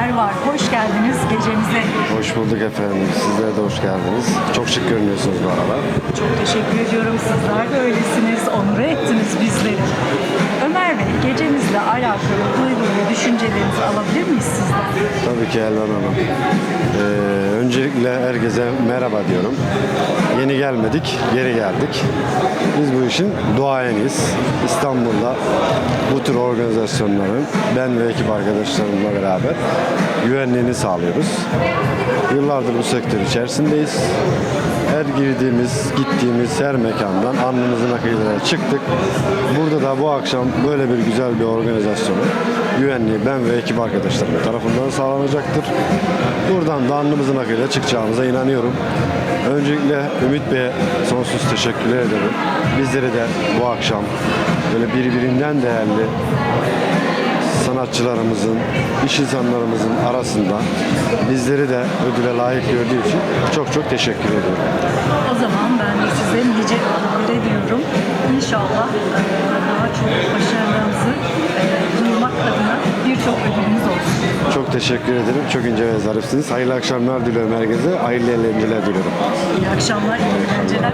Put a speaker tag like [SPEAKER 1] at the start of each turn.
[SPEAKER 1] Ömer var. Hoş geldiniz gecemize.
[SPEAKER 2] Hoş bulduk efendim. Sizler de hoş geldiniz. Çok şık görünüyorsunuz bu aralar.
[SPEAKER 1] Çok teşekkür ediyorum. Sizler de öylesiniz. Onur ettiniz bizleri. Ömer Bey, gecemizle alakalı duygu ve düşüncelerinizi alabilir miyiz sizden?
[SPEAKER 2] Tabii ki Elvan Hanım. Ee, öncelikle herkese merhaba diyorum. Yeni gelmedik, geri geldik. Biz bu işin duayeniyiz. İstanbul'da bu tür organizasyonların ben ve ekip arkadaşlarımla beraber güvenliğini sağlıyoruz. Yıllardır bu sektör içerisindeyiz. Her girdiğimiz, gittiğimiz her mekandan alnımızın akıyla çıktık. Burada da bu akşam böyle bir güzel bir organizasyonu güvenliği ben ve ekip arkadaşlarım tarafından sağlanacaktır. Buradan da alnımızın akıyla çıkacağımıza inanıyorum. Öncelikle Ümit Bey'e sonsuz teşekkürler ederim. Bizleri de bu akşam böyle birbirinden değerli sanatçılarımızın, iş insanlarımızın arasında bizleri de ödüle layık gördüğü için çok çok teşekkür ediyorum.
[SPEAKER 1] O zaman ben de size nice ödüller diliyorum. İnşallah e, daha çok başarılarınızı ödülünüz olsun.
[SPEAKER 2] Çok teşekkür ederim. Çok ince ve zarifsiniz. Hayırlı akşamlar diliyorum herkese. Hayırlı eğlenceler diliyorum.
[SPEAKER 1] İyi akşamlar, iyi eğlenceler.